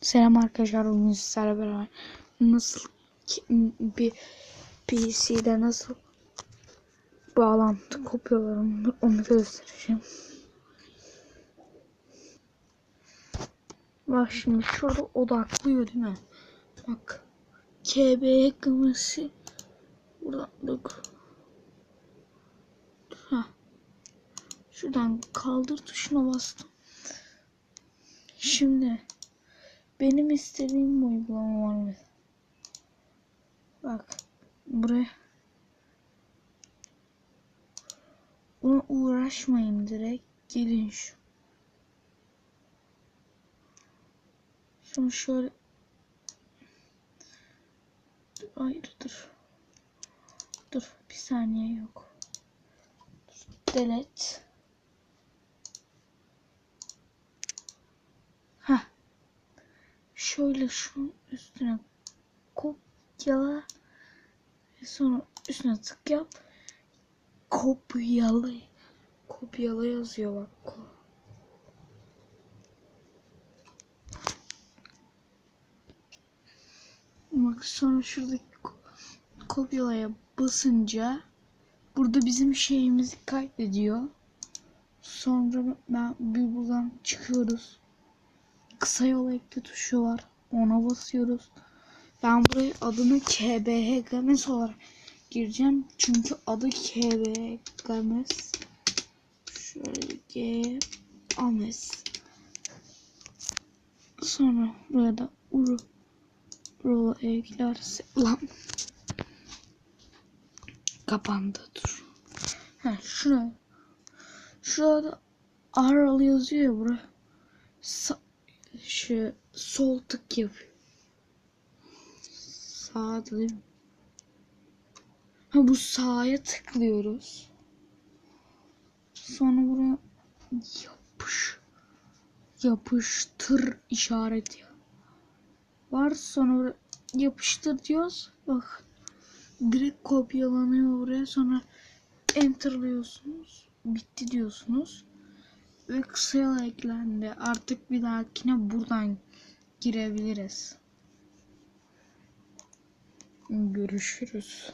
Selam arkadaşlar bugün sizlerle beraber nasıl ki- bir PC'de nasıl bağlantı kopyalarım onu göstereceğim. Bak şimdi şurada odaklıyor değil mi? Bak KB kıması buradan bak. Ha. Şuradan kaldır tuşuna bastım. Şimdi benim istediğim uygulama var mı? Bak buraya Buna uğraşmayın direkt gelin şu. Şunu şöyle Dur, Hayır dur. Dur bir saniye yok. Delete. Şöyle şunun üstüne kopyala ve sonra üstüne tık yap. Kopyala. Kopyala yazıyor bak. Bak sonra şuradaki ko- kopyalaya basınca burada bizim şeyimizi kaydediyor. Sonra ben bir buradan çıkıyoruz. Kısa yol ekle tuşu var. Ona basıyoruz. Ben buraya adını KBH Games olarak gireceğim. Çünkü adı KBH Games. Şöyle G Ames. Sonra buraya da Uru Uru eklerse lan kapandı dur. Ha şuraya. Şurada Aral yazıyor ya buraya. Şu sol tık yapıyor. Sağ değil mi? Ha bu sağa tıklıyoruz. Sonra buraya yapış yapıştır işareti var. Sonra yapıştır diyoruz. Bak direkt kopyalanıyor buraya. Sonra enterlıyorsunuz. Bitti diyorsunuz. Ve kısa eklendi. Artık bir dahakine buradan girebiliriz. Görüşürüz.